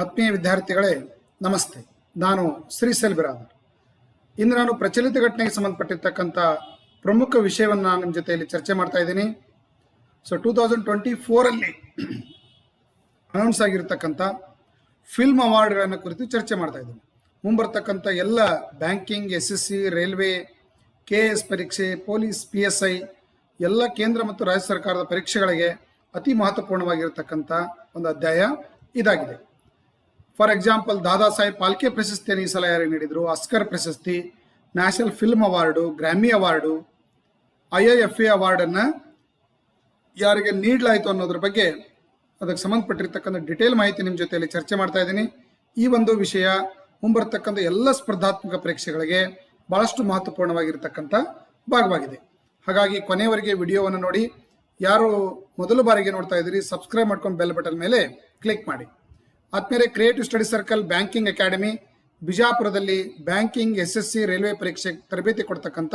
ಆತ್ಮೀಯ ವಿದ್ಯಾರ್ಥಿಗಳೇ, ನಮಸ್ತೆ. ನಾನು ಶ್ರೀ ಬಿರಾದರ್ ಇಂದು ನಾನು ಪ್ರಚಲಿತ ಘಟನೆಗೆ ಸಂಬಂಧಪಟ್ಟಿರ್ತಕ್ಕಂಥ ಪ್ರಮುಖ ವಿಷಯವನ್ನು ನಾನು ನಿಮ್ಮ ಜೊತೆಯಲ್ಲಿ ಚರ್ಚೆ ಮಾಡ್ತಾ ಇದ್ದೀನಿ. ಸೊ ಟೂ ತೌಸಂಡ್ ಟ್ವೆಂಟಿ ಫೋರಲ್ಲಿ ಅನೌನ್ಸ್ ಆಗಿರ್ತಕ್ಕಂಥ ಫಿಲ್ಮ್ ಅವಾರ್ಡ್ಗಳನ್ನು ಕುರಿತು ಚರ್ಚೆ ಮಾಡ್ತಾ ಇದ್ದೀನಿ. ಮುಂಬರ್ತಕ್ಕಂಥ ಎಲ್ಲ banking S S C railway K S ಪರೀಕ್ಷೆ ಪೊಲೀಸ್ ಪಿ ಎಸ್ ಐ ಎಲ್ಲ ಕೇಂದ್ರ ಮತ್ತು ರಾಜ್ಯ ಸರ್ಕಾರದ ಪರೀಕ್ಷೆಗಳಿಗೆ ಅತಿ ಮಹತ್ವಪೂರ್ಣವಾಗಿರತಕ್ಕಂಥ ಒಂದು ಅಧ್ಯಾಯ ಇದಾಗಿದೆ. ಫಾರ್ ಎಕ್ಸಾಂಪಲ್, ದಾದಾ ಸಾಹೇಬ್ ಪಾಲ್ಕೆ ಪ್ರಶಸ್ತಿಯನ್ನು ಈ ಸಲ ಯಾರಿಗೆ ನೀಡಿದರು? ಆಸ್ಕರ್ ಪ್ರಶಸ್ತಿ, national film award Grammy award, I I F A ಅವಾರ್ಡನ್ನು ಯಾರಿಗೆ ನೀಡಲಾಯಿತು ಅನ್ನೋದ್ರ ಬಗ್ಗೆ ಅದಕ್ಕೆ ಸಂಬಂಧಪಟ್ಟಿರ್ತಕ್ಕಂಥ ಡಿಟೇಲ್ ಮಾಹಿತಿ ನಿಮ್ಮ ಜೊತೆಯಲ್ಲಿ ಚರ್ಚೆ ಮಾಡ್ತಾ ಇದ್ದೀನಿ. ಈ ಒಂದು ವಿಷಯ ಮುಂಬರ್ತಕ್ಕಂಥ ಎಲ್ಲ ಸ್ಪರ್ಧಾತ್ಮಕ ಪರೀಕ್ಷೆಗಳಿಗೆ ಬಹಳಷ್ಟು ಮಹತ್ವಪೂರ್ಣವಾಗಿರ್ತಕ್ಕಂಥ ಭಾಗವಾಗಿದೆ. ಹಾಗಾಗಿ ಕೊನೆಯವರೆಗೆ ವಿಡಿಯೋವನ್ನು ನೋಡಿ, ಯಾರು ಮೊದಲ ಬಾರಿಗೆ ನೋಡ್ತಾ ಇದ್ದೀರಿ, ಸಬ್ಸ್ಕ್ರೈಬ್ ಮಾಡ್ಕೊಂಡು ಬೆಲ್ ಬಟನ್ ಮೇಲೆ ಕ್ಲಿಕ್ ಮಾಡಿ. ಆದ್ಮೇಲೆ creative study circle banking academy ಬಿಜಾಪುರದಲ್ಲಿ banking S S C railway ಪರೀಕ್ಷೆ ತರಬೇತಿ ಕೊಡ್ತಕ್ಕಂಥ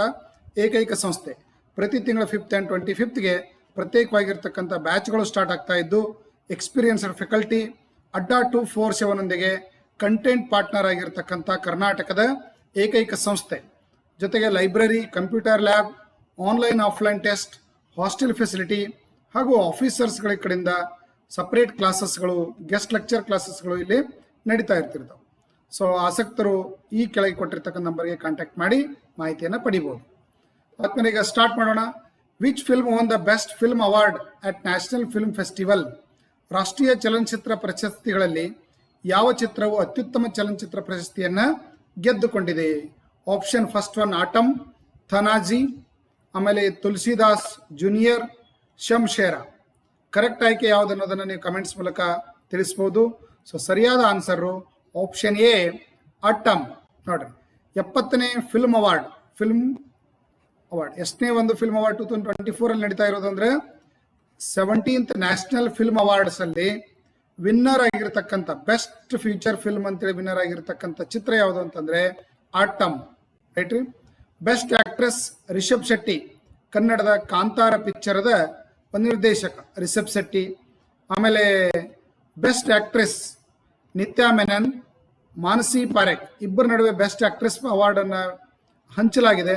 ಏಕೈಕ ಸಂಸ್ಥೆ. ಪ್ರತಿ ತಿಂಗಳ ಫಿಫ್ತ್ ಆ್ಯಂಡ್ ಟ್ವೆಂಟಿ ಫಿಫ್ತ್ಗೆ ಪ್ರತ್ಯೇಕವಾಗಿರ್ತಕ್ಕಂಥ ಬ್ಯಾಚ್ಗಳು ಸ್ಟಾರ್ಟ್ ಆಗ್ತಾ ಇದ್ದು experienced faculty Adda two four ಸೆವೆನ್ನೊಂದಿಗೆ content partner ಆಗಿರ್ತಕ್ಕಂಥ ಕರ್ನಾಟಕದ ಏಕೈಕ ಸಂಸ್ಥೆ. ಜೊತೆಗೆ library computer lab online offline test hostel facility ಹಾಗೂ ಆಫೀಸರ್ಸ್ಗಳ ಕಡೆಯಿಂದ ಸಪ್ರೇಟ್ ಕ್ಲಾಸಸ್ಗಳು ಗೆಸ್ಟ್ ಲೆಕ್ಚರ್ ಕ್ಲಾಸಸ್ಗಳು ಇಲ್ಲಿ ನಡೀತಾ ಇರ್ತಿರ್ತಾವೆ. ಸೊ ಆಸಕ್ತರು ಈ ಕೆಳಗೆ ಕೊಟ್ಟಿರ್ತಕ್ಕಂಥ ನಂಬರ್ಗೆ ಕಾಂಟ್ಯಾಕ್ಟ್ ಮಾಡಿ ಮಾಹಿತಿಯನ್ನು ಪಡಿಬೋದು. ಆದ್ಮೇಲೆ ಈಗ ಸ್ಟಾರ್ಟ್ ಮಾಡೋಣ. Which film won the best film award at national film festival ರಾಷ್ಟ್ರೀಯ ಚಲನಚಿತ್ರ ಪ್ರಶಸ್ತಿಗಳಲ್ಲಿ ಯಾವ ಚಿತ್ರವು ಅತ್ಯುತ್ತಮ ಚಲನಚಿತ್ರ ಪ್ರಶಸ್ತಿಯನ್ನು ಗೆದ್ದುಕೊಂಡಿದೆ? Option first one Aattam Tanhaji ಆಮೇಲೆ ತುಳಸಿದಾಸ್ ಜೂನಿಯರ್ ಶಂಶೇರ ಕರೆಕ್ಟ್ ಆಯ್ಕೆ ಯಾವುದು ಅನ್ನೋದನ್ನು ನೀವು ಕಮೆಂಟ್ಸ್ ಮೂಲಕ ತಿಳಿಸ್ಬೋದು. ಸೊ ಸರಿಯಾದ ಆನ್ಸರು ಆಪ್ಷನ್ ಎ ಅಟ್ಟಮ್ ನೋಡ್ರಿ, ಎಪ್ಪತ್ತನೇ ಫಿಲ್ಮ್ ಅವಾರ್ಡ್ ಫಿಲ್ಮ್ ಅವಾರ್ಡ್ ಎಷ್ಟನೇ ಒಂದು film award two thousand twenty ಫೋರಲ್ಲಿ ನಡೀತಾ ಇರೋದು ಅಂದರೆ ಸೆವೆಂಟೀನ್ತ್ ನ್ಯಾಷನಲ್ ಫಿಲ್ಮ್ ಅವಾರ್ಡ್ಸ್ ಅಲ್ಲಿ ವಿನ್ನರ್ ಆಗಿರತಕ್ಕಂಥ ಬೆಸ್ಟ್ ಫ್ಯೂಚರ್ ಫಿಲ್ಮ್ ಅಂತೇಳಿ ವಿನ್ನರ್ ಆಗಿರತಕ್ಕಂಥ ಚಿತ್ರ ಯಾವುದು ಅಂತಂದ್ರೆ ಆಟಮ್ ರೈಟ್ ರೀ? ಬೆಸ್ಟ್ ಆಕ್ಟ್ರೆಸ್ ರಿಷಬ್ ಶೆಟ್ಟಿ ಕನ್ನಡದ ಕಾಂತಾರ ಪಿಕ್ಚರದ ನಿರ್ದೇಶಕ ರಿಷಬ್ ಶೆಟ್ಟಿ ಆಮೇಲೆ ಬೆಸ್ಟ್ ಆಕ್ಟ್ರೆಸ್ ನಿತ್ಯಾ ಮೆನನ್ ಮಾನಸಿ ಪಾರೇಖ್ ಇಬ್ಬರ ನಡುವೆ ಬೆಸ್ಟ್ ಆಕ್ಟ್ರೆಸ್ ಅವಾರ್ಡನ್ನು ಹಂಚಲಾಗಿದೆ.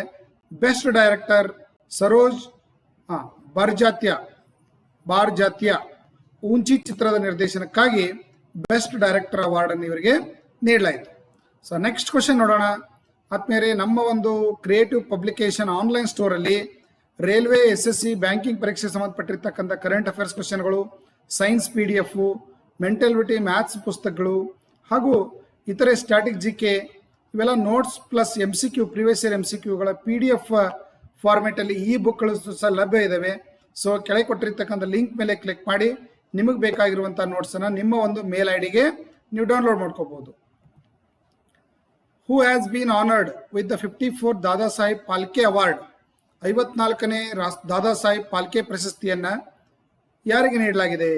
ಬೆಸ್ಟ್ ಡೈರೆಕ್ಟರ್ ಸರೋಜ್ ಹಾ, ಬಾರ್ಜಾತ್ಯ ಬಾರ್ಜಾತ್ಯ ಉಂಚಿ ಚಿತ್ರದ ನಿರ್ದೇಶನಕ್ಕಾಗಿ ಬೆಸ್ಟ್ ಡೈರೆಕ್ಟರ್ ಅವಾರ್ಡ್ ಅನ್ನು ಇವರಿಗೆ ನೀಡಲಾಯಿತು. ಸೊ ನೆಕ್ಸ್ಟ್ ಕ್ವಶನ್ ನೋಡೋಣ. ಆತ್ಮೇರೆ ನಮ್ಮ ಒಂದು creative publication online ಸ್ಟೋರಲ್ಲಿ railway S S C banking ಪರೀಕ್ಷೆ ಸಂಬಂಧಪಟ್ಟಿರ್ತಕ್ಕಂಥ current affairs ಕ್ವಶನ್ಗಳು science P D F mental ability maths ಪುಸ್ತಕಗಳು, ಹಾಗೂ ಇತರೆ ಸ್ಟ್ಯಾಟಿಕ್ ಜಿ ಕೆ ಇವೆಲ್ಲ notes plus M C Q previous year M C ಕ್ಯೂಗಳ P D F ಫಾರ್ಮೆಟಲ್ಲಿ ಈ ಬುಕ್ಗಳು ಸಹ ಲಭ್ಯ ಇದ್ದಾವೆ ಸೊ ಕೆಳಗೆ ಕೊಟ್ಟಿರ್ತಕ್ಕಂಥ ಲಿಂಕ್ ಮೇಲೆ ಕ್ಲಿಕ್ ಮಾಡಿ, ನಿಮಗೆ ಬೇಕಾಗಿರುವಂಥ ನೋಟ್ಸನ್ನು ನಿಮ್ಮ ಒಂದು ಮೇಲ್ ಐ ಡಿಗೆ ನೀವು ಡೌನ್ಲೋಡ್ ಮಾಡ್ಕೋಬಹುದು who has been honoured with the fifty four Dada Saheb Phalke award ಐವತ್ನಾಲ್ಕನೇ ರಾಸ್ ದಾದಾ ಸಾಹೇಬ್ ಪಾಲ್ಕೆ ಪ್ರಶಸ್ತಿಯನ್ನು ಯಾರಿಗೆ ನೀಡಲಾಗಿದೆ?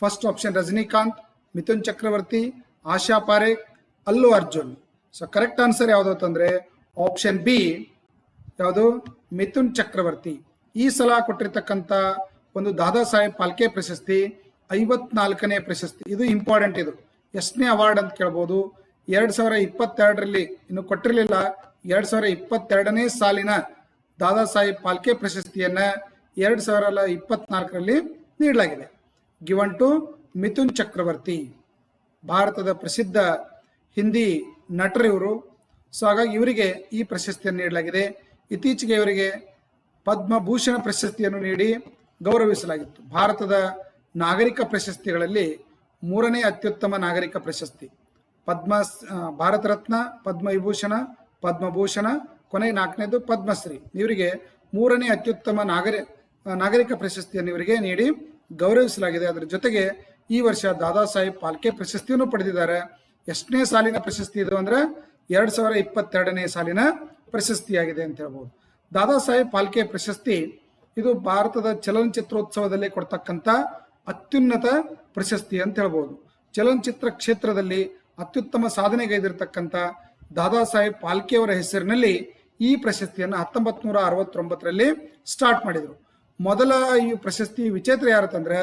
First option Rajinikanth, Mithun Chakraborty, Asha Parekh, Allu Arjun. So correct answer ಯಾವುದು ಅಂತಂದ್ರೆ ಆಪ್ಷನ್ ಬಿ ಯಾವುದು? ಮಿಥುನ್ ಚಕ್ರವರ್ತಿ. ಈ ಸಲ ಕೊಟ್ಟಿರ್ತಕ್ಕಂಥ ಒಂದು ದಾದಾ ಸಾಹೇಬ್ ಪಾಲ್ಕೆ ಪ್ರಶಸ್ತಿ, ಐವತ್ನಾಲ್ಕನೇ ಪ್ರಶಸ್ತಿ. ಇದು ಇಂಪಾರ್ಟೆಂಟ್ ಇದು. ಎಷ್ಟನೇ ಅವಾರ್ಡ್ ಅಂತ ಕೇಳ್ಬೋದು. ಎರಡ್ ಸಾವಿರ ಇಪ್ಪತ್ತೆರಡರಲ್ಲಿ, ಇನ್ನು ಕೊಟ್ಟಿರಲಿಲ್ಲ. ಎರಡ್ ಸಾವಿರ ಇಪ್ಪತ್ತೆರಡನೇ ಸಾಲಿನ ದಾದಾ ಸಾಹೇಬ್ ಫಾಲ್ಕೆ ಪ್ರಶಸ್ತಿಯನ್ನು ಎರಡು ಸಾವಿರದ ಇಪ್ಪತ್ನಾಲ್ಕರಲ್ಲಿ ನೀಡಲಾಗಿದೆ. ಗಿವನ್ ಟು ಮಿಥುನ್ ಚಕ್ರವರ್ತಿ, ಭಾರತದ ಪ್ರಸಿದ್ಧ ಹಿಂದಿ ನಟರು ಇವರು ಸೊ ಹಾಗಾಗಿ ಇವರಿಗೆ ಈ ಪ್ರಶಸ್ತಿಯನ್ನು ನೀಡಲಾಗಿದೆ. ಇತ್ತೀಚೆಗೆ ಇವರಿಗೆ ಪದ್ಮಭೂಷಣ ಪ್ರಶಸ್ತಿಯನ್ನು ನೀಡಿ ಗೌರವಿಸಲಾಗಿತ್ತು. ಭಾರತದ ನಾಗರಿಕ ಪ್ರಶಸ್ತಿಗಳಲ್ಲಿ ಮೂರನೇ ಅತ್ಯುತ್ತಮ ನಾಗರಿಕ ಪ್ರಶಸ್ತಿ. ಪದ್ಮ, ಭಾರತ ರತ್ನ ಪದ್ಮ ವಿಭೂಷಣ ಪದ್ಮಭೂಷಣ ಕೊನೆ ನಾಲ್ಕನೇದು ಪದ್ಮಶ್ರೀ. ಇವರಿಗೆ ಮೂರನೇ ಅತ್ಯುತ್ತಮ ನಾಗರಿ, ನಾಗರಿಕ ಪ್ರಶಸ್ತಿಯನ್ನು ಇವರಿಗೆ ನೀಡಿ ಗೌರವಿಸಲಾಗಿದೆ. ಅದರ ಜೊತೆಗೆ ಈ ವರ್ಷ ದಾದಾ ಸಾಹೇಬ್ ಪಾಲ್ಕೆ ಪ್ರಶಸ್ತಿಯನ್ನು ಪಡೆದಿದ್ದಾರೆ. ಎಷ್ಟನೇ ಸಾಲಿನ ಪ್ರಶಸ್ತಿ ಇದು ಅಂದ್ರೆ ಎರಡ್ ಸಾವಿರ ಇಪ್ಪತ್ತೆರಡನೇ ಸಾಲಿನ ಪ್ರಶಸ್ತಿಯಾಗಿದೆ ಅಂತ ಹೇಳ್ಬೋದು. ದಾದಾ ಸಾಹೇಬ್ ಪಾಲ್ಕೆ ಪ್ರಶಸ್ತಿ ಇದು ಭಾರತದ ಚಲನಚಿತ್ರೋತ್ಸವದಲ್ಲಿ ಕೊಡ್ತಕ್ಕಂಥ ಅತ್ಯುನ್ನತ ಪ್ರಶಸ್ತಿ ಅಂತ ಹೇಳ್ಬೋದು. ಚಲನಚಿತ್ರ ಕ್ಷೇತ್ರದಲ್ಲಿ ಅತ್ಯುತ್ತಮ ಸಾಧನೆಗೈದಿರತಕ್ಕಂಥ ದಾದಾ ಸಾಹೇಬ್ ಪಾಲ್ಕೆ ಅವರ ಹೆಸರಿನಲ್ಲಿ ಈ ಪ್ರಶಸ್ತಿಯನ್ನು ಹತ್ತೊಂಬತ್ ನೂರ ಅರವತ್ತೊಂಬತ್ತರಲ್ಲಿ ಸ್ಟಾರ್ಟ್ ಮಾಡಿದರು. ಮೊದಲ ಈ ಪ್ರಶಸ್ತಿ ವಿಚೇತ್ರ ಯಾರು ಅಂತಂದ್ರೆ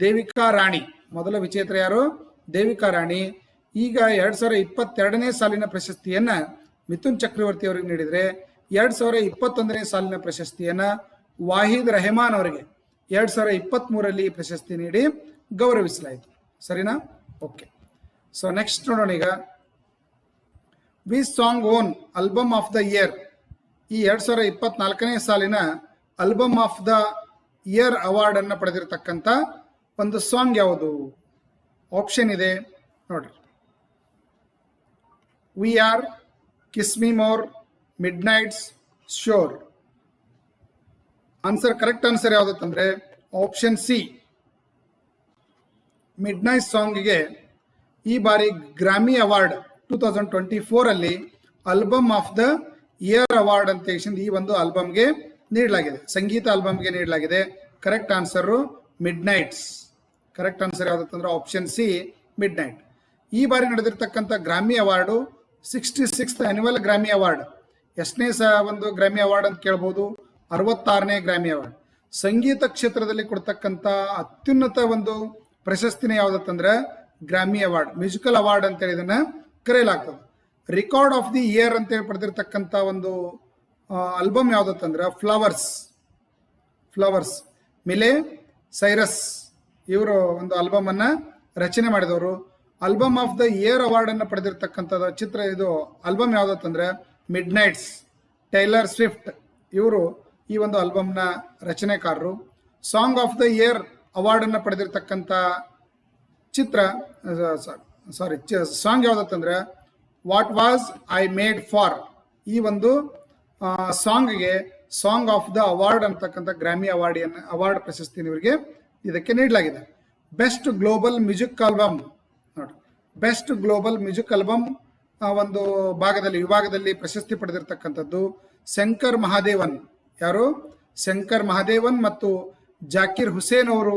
ದೇವಿಕಾ ರಾಣಿ. ಮೊದಲ ವಿಚೇತ್ರ ಯಾರು? ದೇವಿಕಾ ರಾಣಿ. ಈಗ ಎರಡ್ ಸಾವಿರ ಇಪ್ಪತ್ತೆರಡನೇ ಸಾಲಿನ ಪ್ರಶಸ್ತಿಯನ್ನ ಮಿಥುನ್ ಚಕ್ರವರ್ತಿ ಅವರಿಗೆ ನೀಡಿದ್ರೆ, ಎರಡ್ ಸಾವಿರ ಇಪ್ಪತ್ತೊಂದನೇ ಸಾಲಿನ ಪ್ರಶಸ್ತಿಯನ್ನ ವಾಹಿದ್ ರೆಹಮಾನ್ ಅವರಿಗೆ ಎರಡ್ ಸಾವಿರ ಇಪ್ಪತ್ತ್ ಮೂರಲ್ಲಿ ಈ ಪ್ರಶಸ್ತಿ ನೀಡಿ ಗೌರವಿಸಲಾಯಿತು. ಸರಿನಾ? ಓಕೆ. ಸೊ ನೆಕ್ಸ್ಟ್ ನೋಡೋಣ ಈಗ. Which song won, album of the year. ಈ ಎರಡ್ ಸಾವಿರ ಇಪ್ಪತ್ನಾಲ್ಕನೇ ಸಾಲಿನ album of the year award ಅನ್ನು ಪಡೆದಿರತಕ್ಕಂತ ಒಂದು ಸಾಂಗ್ ಯಾವುದು? ಆಪ್ಷನ್ ಇದೆ. ನೋಡ್ರಿ. We are kiss me more midnights sour answer correct answer ಯಾವುದಂತಂದ್ರೆ option C midnight ಸಾಂಗ್ಗೆ ಈ ಬಾರಿ Grammy award two thousand twenty ಫೋರಲ್ಲಿ album of the year award ಅಂತ ಈ ಒಂದು ಆಲ್ಬಮ್ಗೆ ನೀಡಲಾಗಿದೆ. ಸಂಗೀತ ಆಲ್ಬಮ್ಗೆ ನೀಡಲಾಗಿದೆ. Correct answer mid nights correct answer ಯಾವುದಂತಂದ್ರೆ option C midnight ಈ ಬಾರಿ ನಡೆದಿರ್ತಕ್ಕಂಥ Grammy award sixty six annual Grammy award ಎಷ್ಟನೇ ಸಹ ಒಂದು ಗ್ರಾಮಿ ಅವಾರ್ಡ್ ಅಂತ ಕೇಳ್ಬೋದು. ಅರವತ್ತಾರನೇ ಗ್ರಾಮಿ ಅವಾರ್ಡ್ ಸಂಗೀತ ಕ್ಷೇತ್ರದಲ್ಲಿ ಕೊಡ್ತಕ್ಕಂಥ ಅತ್ಯುನ್ನತ ಒಂದು ಪ್ರಶಸ್ತಿನೇ ಯಾವುದಂತಂದ್ರೆ ಗ್ರಾಮಿ ಅವಾರ್ಡ್ ಮ್ಯೂಸಿಕಲ್ ಅವಾರ್ಡ್ ಅಂತೇಳಿ ಇದನ್ನ ಕರೆಯಲಾಗ್ತದೆ. ರೆಕಾರ್ಡ್ ಆಫ್ ದಿ ಇಯರ್ ಅಂತೇಳಿ ಪಡೆದಿರ್ತಕ್ಕಂಥ ಒಂದು ಆಲ್ಬಮ್ ಯಾವುದಂತಂದ್ರೆ ಫ್ಲವರ್ಸ್ ಫ್ಲವರ್ಸ್ ಮಿಲೆ ಸೈರಸ್ ಇವರು ಒಂದು ಆಲ್ಬಮ್ ಅನ್ನ ರಚನೆ ಮಾಡಿದವರು. Album of the year award ಅನ್ನು ಪಡೆದಿರ್ತಕ್ಕಂಥದ್ದು ಚಿತ್ರ ಇದು. ಆಲ್ಬಮ್ ಯಾವುದಂತಂದ್ರೆ ಮಿಡ್ ನೈಟ್ಸ್ ಟೈಲರ್ ಸ್ವಿಫ್ಟ್ ಇವರು ಈ ಒಂದು ಆಲ್ಬಮ್ನ ರಚನೆಕಾರರು. Song of the year award ಅನ್ನು ಪಡೆದಿರ್ತಕ್ಕಂಥ ಚಿತ್ರ sorry song ಯಾವುದಂತಂದ್ರೆ what was I made for ಈ ಒಂದು ಸಾಂಗ್ಗೆ ಸಾಂಗ್ ಆಫ್ ದ ಅವಾರ್ಡ್ ಅಂತಕ್ಕಂಥ ಗ್ರಾಮಿ ಅವಾರ್ಡ್ ಅವಾರ್ಡ್ ಪ್ರಶಸ್ತಿ ಇವರಿಗೆ ಇದಕ್ಕೆ ನೀಡಲಾಗಿದೆ. ಬೆಸ್ಟ್ ಗ್ಲೋಬಲ್ ಮ್ಯೂಸಿಕ್ ಆಲ್ಬಮ್ ನೋಡಿ. ಬೆಸ್ಟ್ ಗ್ಲೋಬಲ್ ಮ್ಯೂಸಿಕ್ ಆಲ್ಬಮ್ ಒಂದು ಭಾಗದಲ್ಲಿ, ವಿಭಾಗದಲ್ಲಿ ಪ್ರಶಸ್ತಿ ಪಡೆದಿರತಕ್ಕಂಥದ್ದು ಶಂಕರ್ ಮಹಾದೇವನ್. ಯಾರು? ಶಂಕರ್ ಮಹಾದೇವನ್ ಮತ್ತು ಜಾಕಿರ್ ಹುಸೇನ್ ಅವರು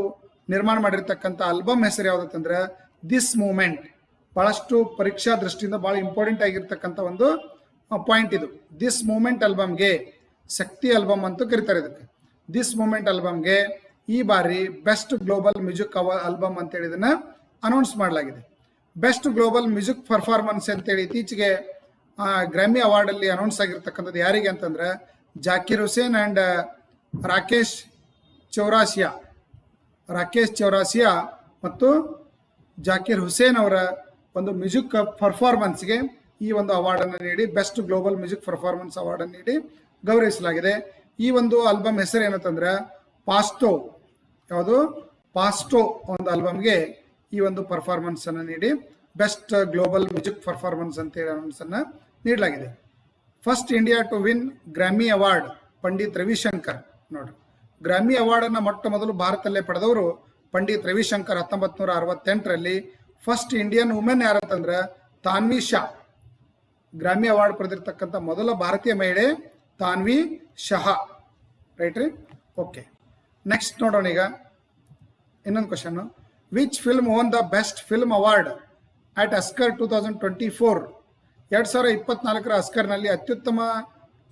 ನಿರ್ಮಾಣ ಮಾಡಿರ್ತಕ್ಕಂಥ ಆಲ್ಬಮ್ ಹೆಸರು ಯಾವುದಂತಂದ್ರೆ ದಿಸ್ ಮೂಮೆಂಟ್ ಬಹಳಷ್ಟು ಪರೀಕ್ಷಾ ದೃಷ್ಟಿಯಿಂದ ಬಹಳ ಇಂಪಾರ್ಟೆಂಟ್ ಆಗಿರ್ತಕ್ಕಂಥ ಒಂದು ಪಾಯಿಂಟ್ ಇದು. ದಿಸ್ ಮೂಮೆಂಟ್ ಆಲ್ಬಮ್ಗೆ ಶಕ್ತಿ ಆಲ್ಬಮ್ ಅಂತ ಕರೀತಾರೆ ಇದಕ್ಕೆ. ದಿಸ್ ಮೂಮೆಂಟ್ ಆಲ್ಬಮ್ಗೆ ಈ ಬಾರಿ ಬೆಸ್ಟ್ ಗ್ಲೋಬಲ್ ಮ್ಯೂಸಿಕ್ ಆಲ್ಬಮ್ ಅಂತೇಳಿ ಇದನ್ನ ಅನೌನ್ಸ್ ಮಾಡಲಾಗಿದೆ. ಬೆಸ್ಟ್ ಗ್ಲೋಬಲ್ ಮ್ಯೂಸಿಕ್ ಪರ್ಫಾರ್ಮೆನ್ಸ್ ಅಂತೇಳಿ ಇತ್ತೀಚೆಗೆ ಗ್ರಾಮಿ ಅವಾರ್ಡ್ ಅಲ್ಲಿ ಅನೌನ್ಸ್ ಆಗಿರ್ತಕ್ಕಂಥದ್ದು ಯಾರಿಗೆ ಅಂತಂದ್ರೆ ಜಾಕಿರ್ ಹುಸೇನ್ ಅಂಡ್ ರಾಕೇಶ್ ಚೌರಾಸಿಯಾ ರಾಕೇಶ್ ಚೌರಾಸಿಯಾ ಮತ್ತು ಜಾಕಿರ್ ಹುಸೇನ್ ಅವರ ಒಂದು ಮ್ಯೂಸಿಕ್ ಪರ್ಫಾರ್ಮೆನ್ಸ್ಗೆ ಈ ಒಂದು ಅವಾರ್ಡನ್ನು ನೀಡಿ, ಬೆಸ್ಟ್ ಗ್ಲೋಬಲ್ ಮ್ಯೂಸಿಕ್ ಪರ್ಫಾರ್ಮೆನ್ಸ್ ಅವಾರ್ಡನ್ನು ನೀಡಿ ಗೌರವಿಸಲಾಗಿದೆ. ಈ ಒಂದು ಆಲ್ಬಮ್ ಹೆಸರು ಏನಂತಂದ್ರೆ ಪಾಸ್ಟೋ, ಯಾವುದು? ಪಾಸ್ಟೋ ಒಂದು ಆಲ್ಬಮ್ಗೆ ಈ ಒಂದು ಪರ್ಫಾರ್ಮೆನ್ಸ್ ಅನ್ನು ನೀಡಿ, ಬೆಸ್ಟ್ ಗ್ಲೋಬಲ್ ಮ್ಯೂಸಿಕ್ ಪರ್ಫಾರ್ಮೆನ್ಸ್ ಅಂತ ಹೇಳಿ ಅನ್ನ ನೀಡಲಾಗಿದೆ. First India to win Grammy award, Pandit Ravi Shankar. ನೋಡ್ರಿ ಗ್ರಾಮಿ ಅವಾರ್ಡ್ ಅನ್ನ ಮೊಟ್ಟ ಮೊದಲು ಭಾರತದಲ್ಲೇ ಪಡೆದವರು ಪಂಡಿತ್ ರವಿಶಂಕರ್ ಹತ್ತೊಂಬತ್ತು ನೂರ ಅರವತ್ತೆಂಟರಲ್ಲಿ ಫಸ್ಟ್ ಇಂಡಿಯನ್ ವುಮೆನ್ ಯಾರಂತಂದ್ರೆ ತಾನ್ವಿ ಶಾ ಗ್ರಾಮಿ ಅವಾರ್ಡ್ ಪಡೆದಿರ್ತಕ್ಕಂಥ ಮೊದಲ ಭಾರತೀಯ ಮಹಿಳೆ ತಾನ್ವಿ ಶಹಾ ರೈಟ್ ರೀ? ಓಕೆ ನೆಕ್ಸ್ಟ್ ನೋಡೋಣ ಈಗ. ಇನ್ನೊಂದು question which film won the best film award at Oscar two thousand twenty four ಎರಡು ಸಾವಿರ ಇಪ್ಪತ್ನಾಲ್ಕರ ಅಸ್ಕರ್ನಲ್ಲಿ ಅತ್ಯುತ್ತಮ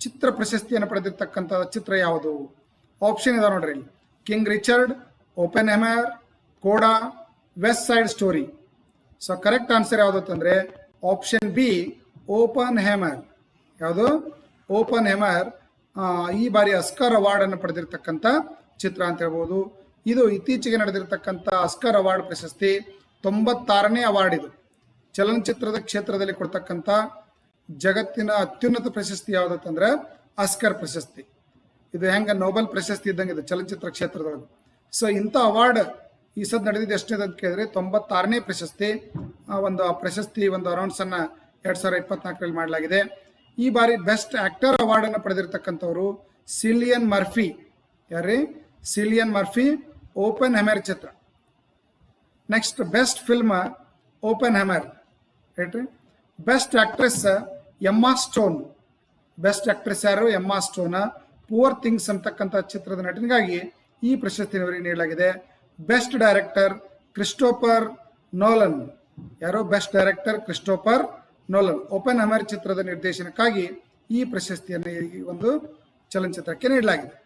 ಚಿತ್ರ ಪ್ರಶಸ್ತಿಯನ್ನು ಪಡೆದಿರ್ತಕ್ಕಂಥ ಚಿತ್ರ ಯಾವುದು? ಆಪ್ಷನ್ ಇದೆ ನೋಡ್ರಿ King Richard Oppenheimer Coda West Side Story so correct answer ಯಾವುದು ಅಂತಂದ್ರೆ ಆಪ್ಷನ್ ಬಿ ಓಪನ್ ಹ್ಯಾಮರ್ ಯಾವುದು? ಓಪನ್ ಹ್ಯಾಮರ್ ಈ ಬಾರಿ ಅಸ್ಕರ್ ಅವಾರ್ಡ್ ಅನ್ನು ಪಡೆದಿರ್ತಕ್ಕಂಥ ಚಿತ್ರ ಅಂತ ಹೇಳ್ಬೋದು. ಇದು ಇತ್ತೀಚೆಗೆ ನಡೆದಿರ್ತಕ್ಕಂಥ ಅಸ್ಕರ್ ಅವಾರ್ಡ್ ಪ್ರಶಸ್ತಿ ತೊಂಬತ್ತಾರನೇ ಅವಾರ್ಡ್ ಇದು. ಚಲನಚಿತ್ರದ ಕ್ಷೇತ್ರದಲ್ಲಿ ಕೊಡ್ತಕ್ಕಂಥ ಜಗತ್ತಿನ ಅತ್ಯುನ್ನತ ಪ್ರಶಸ್ತಿ ಯಾವುದಂತಂದ್ರೆ ಅಸ್ಕರ್ ಪ್ರಶಸ್ತಿ. ಇದು ಹೆಂಗ ನೋಬೆಲ್ ಪ್ರಶಸ್ತಿ ಇದ್ದಂಗೆ ಇದು ಚಲನಚಿತ್ರ ಕ್ಷೇತ್ರದೊಳಗೆ. ಸೊ ಇಂಥ ಅವಾರ್ಡ್ ಈ ಸದ್ ನಡೆದಿದ್ದು ಎಷ್ಟನೇದು ಅಂತ ಕೇಳಿದ್ರೆ ತೊಂಬತ್ತಾರನೇ ಪ್ರಶಸ್ತಿ ಒಂದು ಪ್ರಶಸ್ತಿ, ಒಂದು ಅನೌನ್ಸ್ ಅನ್ನ ಎರಡ್ ಸಾವಿರದ ಇಪ್ಪತ್ನಾಲ್ಕರಲ್ಲಿ ಮಾಡಲಾಗಿದೆ. ಈ ಬಾರಿ ಬೆಸ್ಟ್ ಆಕ್ಟರ್ ಅವಾರ್ಡ್ ಅನ್ನು ಪಡೆದಿರ್ತಕ್ಕಂಥವ್ರು ಸಿಲಿಯನ್ ಮರ್ಫಿ. ಯಾರ್ರಿ? ಸಿಲಿಯನ್ ಮರ್ಫಿ, ಓಪನ್ ಹೆಮರ್ ಚಿತ್ರ. Next best film Oppenheimer ಹೇಳ್ರಿ? Best actress Emma Stone best actress ಯಾರು? ಎಮ್ಮಾ ಸ್ಟೋನ್ ಪೂವರ್ ಥಿಂಗ್ಸ್ ಅಂತಕ್ಕಂಥ ಚಿತ್ರದ ನಟನೆಗಾಗಿ ಈ ಪ್ರಶಸ್ತಿ ಇವರಿಗೆ ನೀಡಲಾಗಿದೆ. Best director Christopher Nolan. ಯಾರೋ best director Christopher Nolan. Oppenheimer ಚಿತ್ರದ ನಿರ್ದೇಶನಕ್ಕಾಗಿ ಈ ಪ್ರಶಸ್ತಿಯನ್ನು ಈ ಒಂದು ಚಲನಚಿತ್ರಕ್ಕೆ ನೀಡಲಾಗಿದೆ.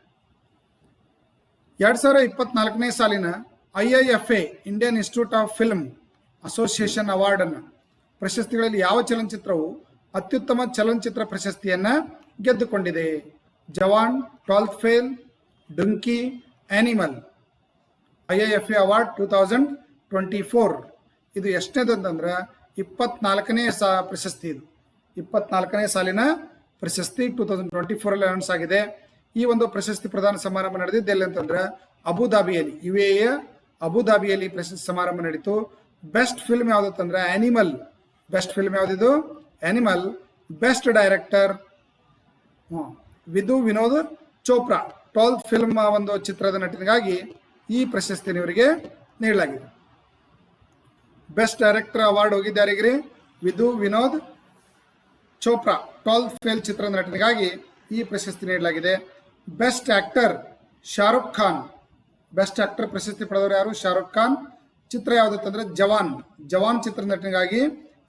ಎರಡ್ ಸಾವಿರದ ಇಪ್ಪತ್ನಾಲ್ಕನೇ ಸಾಲಿನ I I F A, Indian institute of film association award ಅನ್ನು ಪ್ರಶಸ್ತಿಗಳಲ್ಲಿ ಯಾವ ಚಲನಚಿತ್ರವು ಅತ್ಯುತ್ತಮ ಚಲನಚಿತ್ರ ಪ್ರಶಸ್ತಿಯನ್ನ ಗೆದ್ದುಕೊಂಡಿದೆ. Jawan twelfth fail Dunki, animal. I I F A award two thousand twenty four ಇದು ಎಷ್ಟನೇದು ಅಂತಂದ್ರೆ ಇಪ್ಪತ್ನಾಲ್ಕನೇ ಸಾ ಪ್ರಶಸ್ತಿ ಇದು. ಇಪ್ಪತ್ನಾಲ್ಕನೇ ಸಾಲಿನ ಪ್ರಶಸ್ತಿ ಟೂ ತೌಸಂಡ್ ಟ್ವೆಂಟಿ ಫೋರಲ್ಲಿ ಅನೌನ್ಸ್ ಆಗಿದೆ. ಈ ಒಂದು ಪ್ರಶಸ್ತಿ ಪ್ರದಾನ ಸಮಾರಂಭ ನಡೆದಿದ್ದು ಎಲ್ಲಿ ಅಂತಂದ್ರೆ ಅಬುದಾಬಿಯಲ್ಲಿ ಯು ಎ ಅಬುದಾಬಿಯಲ್ಲಿ ಪ್ರಶಸ್ತಿ ಸಮಾರಂಭ ನಡೀತು. ಬೆಸ್ಟ್ ಫಿಲ್ಮ್ ಯಾವ್ದಂದ್ರೆ animal best film ಯಾವ್ದಿದು animal best director Vidhu Vinod Chopra. Twelfth film ಒಂದು ಚಿತ್ರದ ನಟನೆಗಾಗಿ ಈ ಪ್ರಶಸ್ತಿಯನ್ನು ಇವರಿಗೆ ನೀಡಲಾಗಿದೆ ಬೆಸ್ಟ್ ಡೈರೆಕ್ಟರ್ ಅವಾರ್ಡ್ ಹೋಗಿದ್ದಾರೆ ವಿಧು ವಿನೋದ್ ಚೋಪ್ರಾ ಟಾಲ್ ಫೇಲ್ ಚಿತ್ರದ ನಟನೆಗಾಗಿ ಈ ಪ್ರಶಸ್ತಿ ನೀಡಲಾಗಿದೆ. Best actor Shah Rukh Khan best actor ಪ್ರಶಸ್ತಿ ಪಡೆದವರು ಯಾರು? ಶಾರುಖ್ ಖಾನ್ ಚಿತ್ರ ಯಾವುದಂತಂದ್ರೆ ಜವಾನ್. ಜವಾನ್ ಚಿತ್ರ ನಟನೆಗಾಗಿ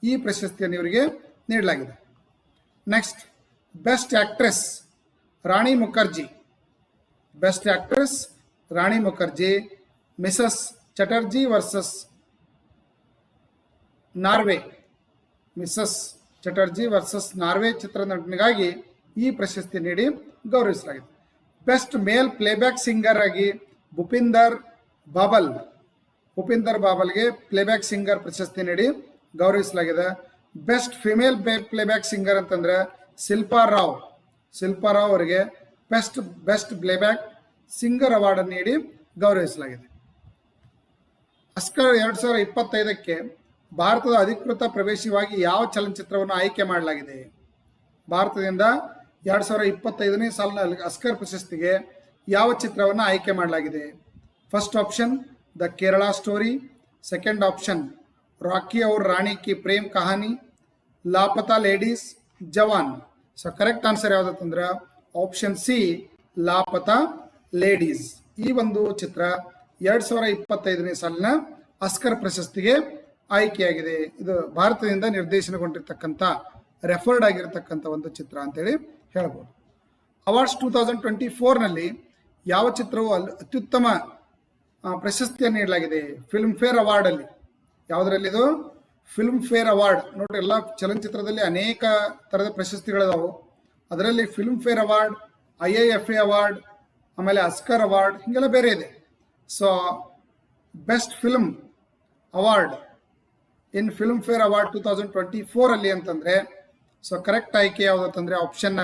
ಈ ಪ್ರಶಸ್ತಿಯನ್ನು ಇವರಿಗೆ ನೀಡಲಾಗಿದೆ. Next best actress Rani Mukherji. Best actress Rani Mukherji, Mrs Chatterjee versus Norway, Mrs Chatterjee versus Norway ಚಿತ್ರನಟನೆಗಾಗಿ ಈ ಪ್ರಶಸ್ತಿ ನೀಡಿ ಗೌರವಿಸಲಾಗಿದೆ. ಬೆಸ್ಟ್ ಮೇಲ್ ಪ್ಲೇಬ್ಯಾಕ್ ಸಿಂಗರ್ ಆಗಿ ಭೂಪಿಂದರ್ ಬಾಬಲ್, ಭೂಪಿಂದರ್ ಬಾಬಲ್ಗೆ ಪ್ಲೇಬ್ಯಾಕ್ ಸಿಂಗರ್ ಪ್ರಶಸ್ತಿ ನೀಡಿ ಗೌರವಿಸಲಾಗಿದೆ. ಬೆಸ್ಟ್ ಫಿಮೇಲ್ ಪ್ಲೇಬ್ಯಾಕ್ ಸಿಂಗರ್ ಅಂತಂದ್ರೆ ಶಿಲ್ಪಾ ರಾವ್ ಶಿಲ್ಪಾ ರಾವ್ ಅವರಿಗೆ best best playback singer award ನೀಡಿ ಗೌರವಿಸಲಾಗಿದೆ. ಅಸ್ಕರ್ ಎರಡ್ ಸಾವಿರದ ಇಪ್ಪತ್ತೈದಕ್ಕೆ ಭಾರತದ ಅಧಿಕೃತ ಪ್ರವೇಶವಾಗಿ ಯಾವ ಚಲನಚಿತ್ರವನ್ನು ಆಯ್ಕೆ ಮಾಡಲಾಗಿದೆ? ಭಾರತದಿಂದ ಎರಡ್ ಸಾವಿರದ ಇಪ್ಪತ್ತೈದನೇ ಸಾಲಿನ ಅಸ್ಕರ್ ಪ್ರಶಸ್ತಿಗೆ ಯಾವ ಚಿತ್ರವನ್ನು ಆಯ್ಕೆ ಮಾಡಲಾಗಿದೆ? First option, the Kerala story. Second option, Rocky Aur Rani Kii Prem Kahaani. Laapataa ladies, Jawan. So correct answer ಯಾವುದಂತಂದ್ರೆ option C, Laapataa ladies. ಈ ಒಂದು ಚಿತ್ರ ಎರಡ್ ಸಾವಿರ ಇಪ್ಪತ್ತೈದನೇ ಸಾಲಿನ ಆಸ್ಕರ್ ಪ್ರಶಸ್ತಿಗೆ ಆಯ್ಕೆಯಾಗಿದೆ. ಇದು ಭಾರತದಿಂದ ನಿರ್ದೇಶನಗೊಂಡಿರ್ತಕ್ಕಂಥ, ರೆಫರ್ಡ್ ಆಗಿರತಕ್ಕಂಥ ಒಂದು ಚಿತ್ರ ಅಂತೇಳಿ ಹೇಳ್ಬೋದು. ಅವಾರ್ಡ್ಸ್ ಟೂ ತೌಸಂಡ್ ಟ್ವೆಂಟಿ ಫೋರ್ನಲ್ಲಿ ಯಾವ ಚಿತ್ರವು ಅಲ್ಲಿ ಅತ್ಯುತ್ತಮ ಪ್ರಶಸ್ತಿಯನ್ನು ನೀಡಲಾಗಿದೆ. ಫಿಲ್ಮ್ ಫೇರ್ ಅವಾರ್ಡಲ್ಲಿ. ಯಾವುದರಲ್ಲಿದು ಫಿಲ್ಮ್ ಫೇರ್ ಅವಾರ್ಡ್. ನೋಡ್ರಿ, ಎಲ್ಲ ಚಲನಚಿತ್ರದಲ್ಲಿ ಅನೇಕ ಥರದ ಪ್ರಶಸ್ತಿಗಳಿದಾವೆ. ಅದರಲ್ಲಿ Filmfare award, I I F A award ಆಮೇಲೆ ಅಸ್ಕರ್ ಅವಾರ್ಡ್, ಹೀಗೆಲ್ಲ ಬೇರೆ ಇದೆ. So best film award in Filmfare award two thousand twenty four ಅಲ್ಲಿ ಅಂತಂದ್ರೆ ಸೊ ಕರೆಕ್ಟ್ ಆಯ್ಕೆ ಯಾವುದಂತಂದ್ರೆ ಆಪ್ಷನ್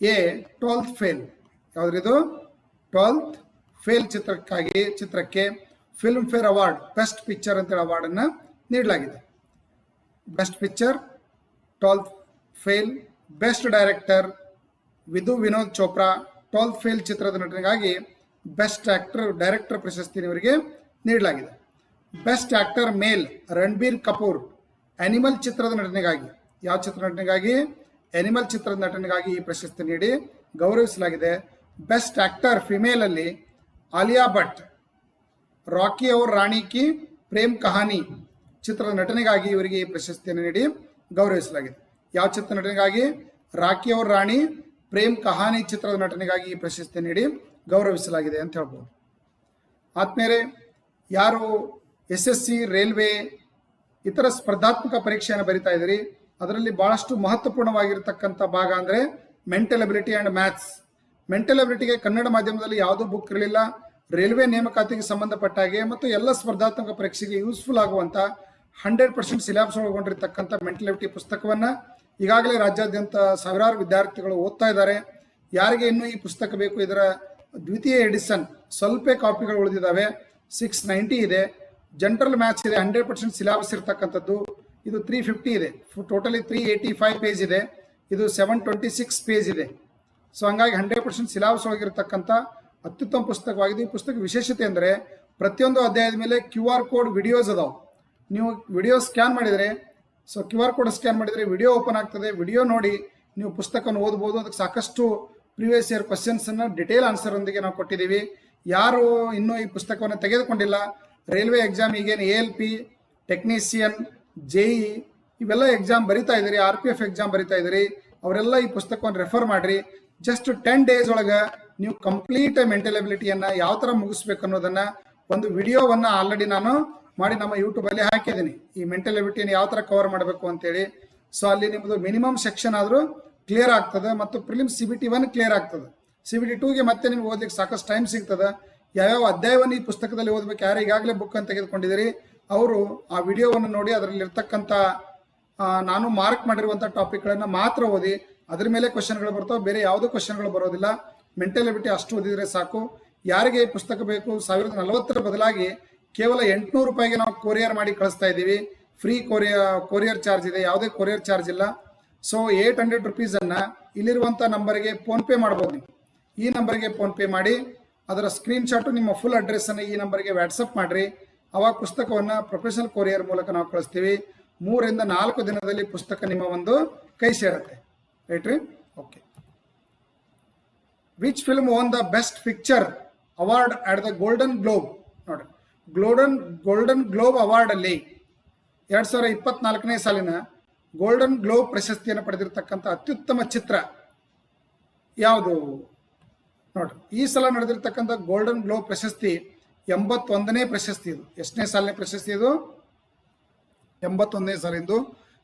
ಎ ಟ್ವೆಲ್ತ್ ಫೇಲ್ ಯಾವ್ದ್ರಿದು? ಟ್ವೆಲ್ತ್ ಫೇಲ್ ಚಿತ್ರಕ್ಕಾಗಿ, ಚಿತ್ರಕ್ಕೆ Filmfare award best picture ಅಂತೇಳಿ ಅವಾರ್ಡ್ ಅನ್ನ ನೀಡಲಾಗಿದೆ. Best picture twelfth fail best director Vidhu Vinod Chopra twelfth fail ಚಿತ್ರದ ನಟನೆಗಾಗಿ ಬೆಸ್ಟ್ ಆಕ್ಟರ್, ಡೈರೆಕ್ಟರ್ ಪ್ರಶಸ್ತಿ ಇವರಿಗೆ ನೀಡಲಾಗಿದೆ. Best actor male Ranbir Kapoor animal ಚಿತ್ರದ ನಟನೆಗಾಗಿ, ಯಾವ ಚಿತ್ರ ನಟನೆಗಾಗಿ? ಅನಿಮಲ್ ಚಿತ್ರದ ನಟನೆಗಾಗಿ ಈ ಪ್ರಶಸ್ತಿ ನೀಡಿ ಗೌರವಿಸಲಾಗಿದೆ. ಬೆಸ್ಟ್ ಆಕ್ಟರ್ ಫಿಮೇಲ್ ಅಲ್ಲಿ ಆಲಿಯಾ ಭಟ್, ರಾಕಿ ಅವರ್ ರಾಣಿ ಕಿ ಪ್ರೇಮ್ ಕಹಾನಿ ಚಿತ್ರದ ನಟನೆಗಾಗಿ ಇವರಿಗೆ ಈ ಪ್ರಶಸ್ತಿಯನ್ನು ನೀಡಿ ಗೌರವಿಸಲಾಗಿದೆ. ಯಾವ ಚಿತ್ರ ನಟನೆಗಾಗಿ? ರಾಕಿ ಅವರ್ ರಾಣಿ ಪ್ರೇಮ್ ಕಹಾನಿ ಚಿತ್ರದ ನಟನೆಗಾಗಿ ಈ ಪ್ರಶಸ್ತಿ ನೀಡಿ ಗೌರವಿಸಲಾಗಿದೆ ಅಂತ ಹೇಳ್ಬೋದು. ಆದ್ಮೇಲೆ ಯಾರು ಎಸ್ ಎಸ್ ಸಿ ರೈಲ್ವೆ, ಇತರ ಸ್ಪರ್ಧಾತ್ಮಕ ಪರೀಕ್ಷೆಯನ್ನು ಬರಿತಾ ಇದ್ದೀರಿ, ಅದರಲ್ಲಿ ಬಹಳಷ್ಟು ಮಹತ್ವಪೂರ್ಣವಾಗಿರ್ತಕ್ಕಂಥ ಭಾಗ ಅಂದರೆ mental ability and maths mental ಅಬಿಲಿಟಿಗೆ Kannada ಮಾಧ್ಯಮದಲ್ಲಿ ಯಾವುದೂ ಬುಕ್ ಇರಲಿಲ್ಲ. ರೈಲ್ವೆ ನೇಮಕಾತಿಗೆ ಸಂಬಂಧಪಟ್ಟ ಹಾಗೆ ಮತ್ತು ಎಲ್ಲ ಸ್ಪರ್ಧಾತ್ಮಕ ಪರೀಕ್ಷೆಗೆ ಯೂಸ್ಫುಲ್ ಆಗುವಂಥ ಹಂಡ್ರೆಡ್ ಪರ್ಸೆಂಟ್ ಸಿಲೆಬಸ್ ಒಳಗೊಂಡಿರ್ತಕ್ಕಂಥ ಮೆಂಟಲ್ ಅಬಿಲಿಟಿ ಪುಸ್ತಕವನ್ನು ಈಗಾಗಲೇ ರಾಜ್ಯಾದ್ಯಂತ ಸಾವಿರಾರು ವಿದ್ಯಾರ್ಥಿಗಳು ಓದ್ತಾ ಇದ್ದಾರೆ. ಯಾರಿಗೆ ಇನ್ನೂ ಈ ಪುಸ್ತಕ ಬೇಕು ಇದರ ದ್ವಿತೀಯ ಎಡಿಷನ್ ಸ್ವಲ್ಪ ಕಾಪಿಗಳು ಉಳಿದಿದ್ದಾವೆ. ಸಿಕ್ಸ್ ನೈಂಟಿ ಇದೆ. ಜನರಲ್ ಮ್ಯಾಥ್ಸ್ ಇದೆ, ಹಂಡ್ರೆಡ್ ಪರ್ಸೆಂಟ್ ಸಿಲಾಬಸ್ ಇರತಕ್ಕಂಥದ್ದು. ಇದು ತ್ರೀ ಫಿಫ್ಟಿ ಇದೆ. Totally three eighty five page ಇದೆ. ಇದು ಸೆವೆನ್ ಟ್ವೆಂಟಿ ಸಿಕ್ಸ್ ಪೇಜ್ ಇದೆ. ಸೊ ಹಂಗಾಗಿ ಹಂಡ್ರೆಡ್ ಪರ್ಸೆಂಟ್ ಸಿಲಾಬಸ್ ಒಳಗಿರತಕ್ಕಂಥ ಅತ್ಯುತ್ತಮ ಪುಸ್ತಕವಾಗಿದೆ. ಈ ಪುಸ್ತಕ ವಿಶೇಷತೆ ಅಂದರೆ ಪ್ರತಿಯೊಂದು ಅಧ್ಯಾಯದ ಮೇಲೆ ಕ್ಯೂ ಆರ್ ಕೋಡ್ ವಿಡಿಯೋಸ್ ಅದಾವೆ. ನೀವು ವಿಡಿಯೋ ಸ್ಕ್ಯಾನ್ ಮಾಡಿದರೆ so Q R code scan ಮಾಡಿದರೆ ವಿಡಿಯೋ ಓಪನ್ ಆಗ್ತದೆ. ವಿಡಿಯೋ ನೋಡಿ ನೀವು ಪುಸ್ತಕವನ್ನು ಓದ್ಬೋದು. ಅದಕ್ಕೆ ಸಾಕಷ್ಟು ಪ್ರಿವಿಯಸ್ ಇಯರ್ ಕ್ವಶನ್ಸನ್ನು ಡಿಟೇಲ್ ಆನ್ಸರೊಂದಿಗೆ ನಾವು ಕೊಟ್ಟಿದ್ದೀವಿ. ಯಾರು ಇನ್ನೂ ಈ ಪುಸ್ತಕವನ್ನು ತೆಗೆದುಕೊಂಡಿಲ್ಲ. ರೈಲ್ವೆ ಎಕ್ಸಾಮ್ ಈಗೇನು A L P technician J ಇವೆಲ್ಲ ಎಕ್ಸಾಮ್ ಬರಿತಾ ಇದ್ದೀರಿ. ಆರ್ ಪಿ ಎಫ್ ಎಕ್ಸಾಮ್ ಬರಿತಾ ಇದ್ದೀರಿ. ಅವರೆಲ್ಲ ಈ ಪುಸ್ತಕವನ್ನು ರೆಫರ್ ಮಾಡಿರಿ. ಜಸ್ಟ್ ಟೆನ್ ಡೇಸ್ ಒಳಗೆ ನೀವು ಕಂಪ್ಲೀಟ್ ಮೆಂಟಲ್ ಎಬಿಲಿಟಿಯನ್ನು ಯಾವ ಥರ ಮುಗಿಸ್ಬೇಕು ಅನ್ನೋದನ್ನು ಒಂದು ವಿಡಿಯೋವನ್ನು ಆಲ್ರೆಡಿ ನಾನು ಮಾಡಿ ನಮ್ಮ ಯೂಟ್ಯೂಬಲ್ಲಿ ಹಾಕಿದ್ದೀನಿ. ಈ ಮೆಂಟಲ್ ಎಬಿಲಿಟಿಯನ್ನು ಯಾವ ಥರ ಕವರ್ ಮಾಡಬೇಕು ಅಂತೇಳಿ. ಸೊ ಅಲ್ಲಿ ನಿಮ್ಮದು ಮಿನಿಮಮ್ ಸೆಕ್ಷನ್ ಆದರೂ ಕ್ಲಿಯರ್ ಆಗ್ತದೆ ಮತ್ತು prelim C B T one clear ಆಗ್ತದೆ. ಸಿ ಬಿ ಟಿ ಟೂಗೆ ಮತ್ತೆ ನಿಮ್ಗೆ ಓದ್ಲಿಕ್ಕೆ ಸಾಕಷ್ಟು ಟೈಮ್ ಸಿಗ್ತದೆ. ಯಾವ್ಯಾವ ಅಧ್ಯಾಯವನ್ನು ಈ ಪುಸ್ತಕದಲ್ಲಿ ಓದಬೇಕು, ಯಾರು ಈಗಾಗಲೇ ಬುಕ್ ಅಂತ ತೆಗೆದುಕೊಂಡಿದ್ದೀರಿ, ಅವರು ಆ ವಿಡಿಯೋವನ್ನು ನೋಡಿ ಅದರಲ್ಲಿ ಇರ್ತಕ್ಕಂಥ ನಾನು ಮಾರ್ಕ್ ಮಾಡಿರುವಂಥ ಟಾಪಿಕ್ಗಳನ್ನು ಮಾತ್ರ ಓದಿ, ಅದ್ರ ಮೇಲೆ ಕ್ವಶನ್ಗಳು ಬರ್ತಾವೆ, ಬೇರೆ ಯಾವುದೂ ಕ್ವಶನ್ಗಳು ಬರೋದಿಲ್ಲ. ಮೆಂಟಲ್ ಎಬಿಟಿ ಅಷ್ಟು ಓದಿದರೆ ಸಾಕು. ಯಾರಿಗೆ ಈ ಪುಸ್ತಕ ಬೇಕು, ಸಾವಿರದ ನಲವತ್ತರ ಬದಲಾಗಿ ಕೇವಲ ಎಂಟುನೂರು ರೂಪಾಯಿಗೆ ನಾವು ಕೊರಿಯರ್ ಮಾಡಿ ಕಳಿಸ್ತಾ ಇದ್ದೀವಿ. ಫ್ರೀ ಕೊರಿಯ, ಕೊರಿಯರ್ ಚಾರ್ಜ್ ಇದೆ, ಯಾವುದೇ ಕೊರಿಯರ್ ಚಾರ್ಜ್ ಇಲ್ಲ. ಸೊ ಏಟ್ ಹಂಡ್ರೆಡ್ ರುಪೀಸನ್ನು ಇಲ್ಲಿರುವಂಥ ನಂಬರ್ಗೆ ಫೋನ್ಪೇ ಮಾಡ್ಬೋದು ನೀವು. ಈ ನಂಬರ್ಗೆ ಫೋನ್ಪೇ ಮಾಡಿ, ಅದರ ಸ್ಕ್ರೀನ್ಶಾಟು ನಿಮ್ಮ ಫುಲ್ ಅಡ್ರೆಸ್ಸನ್ನು ಈ ನಂಬರ್ಗೆ ವಾಟ್ಸಪ್ ಮಾಡಿರಿ. ಅವಾಗ ಪುಸ್ತಕವನ್ನು ಪ್ರೊಫೆಷನಲ್ ಕೊರಿಯರ್ ಮೂಲಕ ನಾವು ಕಳಿಸ್ತೀವಿ. ಮೂರಿಂದ ನಾಲ್ಕು ದಿನದಲ್ಲಿ ಪುಸ್ತಕ ನಿಮ್ಮ ಒಂದು ಕೈ ಸೇರುತ್ತೆ. ರೈಟ್ ರೀ? Okay which film won the best picture award at the golden globe golden golden globe ಅವಾರ್ಡಲ್ಲಿ ಎರಡು ಸಾವಿರ ಇಪ್ಪತ್ನಾಲ್ಕನೇ ಸಾಲಿನ ಗೋಲ್ಡನ್ ಗ್ಲೋಬ್ ಪ್ರಶಸ್ತಿಯನ್ನು ಪಡೆದಿರತಕ್ಕಂಥ ಅತ್ಯುತ್ತಮ ಚಿತ್ರ ಯಾವುದು? ನೋಡ್ರಿ ಈ ಸಲ ನಡೆದಿರ್ತಕ್ಕಂಥ ಗೋಲ್ಡನ್ ಗ್ಲೋಬ್ ಪ್ರಶಸ್ತಿ ಎಂಬತ್ತೊಂದನೇ ಪ್ರಶಸ್ತಿ ಇದು. ಎಷ್ಟನೇ ಸಾಲಿನ ಪ್ರಶಸ್ತಿ ಇದು? ಎಂಬತ್ತೊಂದನೇ ಸಾಲಿಂದು.